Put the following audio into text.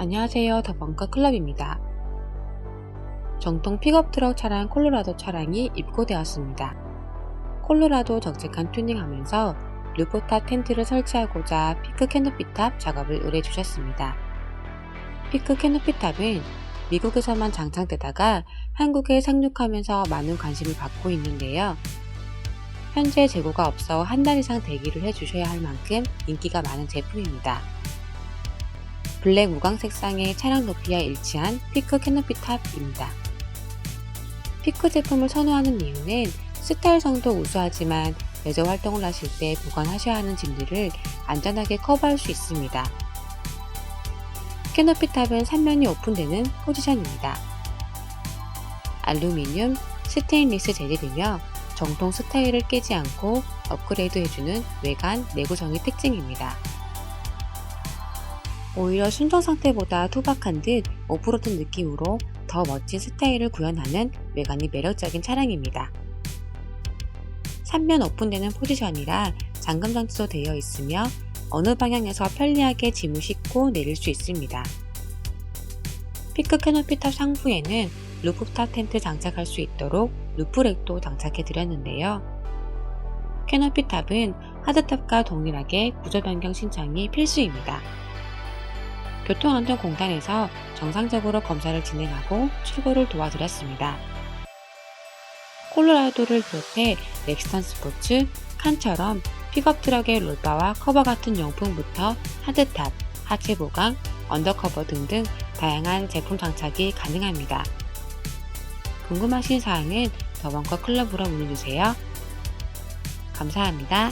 안녕하세요. 더벙커 클럽입니다. 정통 픽업 트럭 차량 콜로라도 차량이 입고되었습니다. 콜로라도 적재칸 튜닝하면서 루프탑 텐트를 설치하고자 피크 캐노피탑 작업을 의뢰 주셨습니다. 피크 캐노피탑은 미국에서만 장착되다가 한국에 상륙하면서 많은 관심을 받고 있는데요. 현재 재고가 없어 한 달 이상 대기를 해주셔야 할 만큼 인기가 많은 제품입니다. 블랙 무광 색상의 차량 높이와 일치한 피크 캐노피 탑입니다. 피크 제품을 선호하는 이유는 스타일성도 우수하지만 레저 활동을 하실 때 보관하셔야 하는 짐들을 안전하게 커버할 수 있습니다. 캐노피 탑은 3면이 오픈되는 포지션입니다. 알루미늄, 스테인리스 재질이며 정통 스타일을 깨지 않고 업그레이드 해주는 외관, 내구성이 특징입니다. 오히려 순정 상태보다 투박한 듯 오프로드 느낌으로 더 멋진 스타일을 구현하는 외관이 매력적인 차량입니다. 3면 오픈되는 포지션이라 잠금 장치도 되어 있으며 어느 방향에서 편리하게 짐을 싣고 내릴 수 있습니다. 피크 캐노피 탑 상부에는 루프탑 텐트 장착할 수 있도록 루프렉도 장착해 드렸는데요. 캐노피 탑은 하드탑과 동일하게 구조 변경 신청이 필수입니다. 교통안전공단에서 정상적으로 검사를 진행하고 출고를 도와드렸습니다. 콜로라도를 비롯해 넥스턴 스포츠, 칸처럼 픽업 트럭의 롤바와 커버 같은 용품부터 하드탑, 하체 보강, 언더커버 등등 다양한 제품 장착이 가능합니다. 궁금하신 사항은 더벙커 클럽으로 문의주세요. 감사합니다.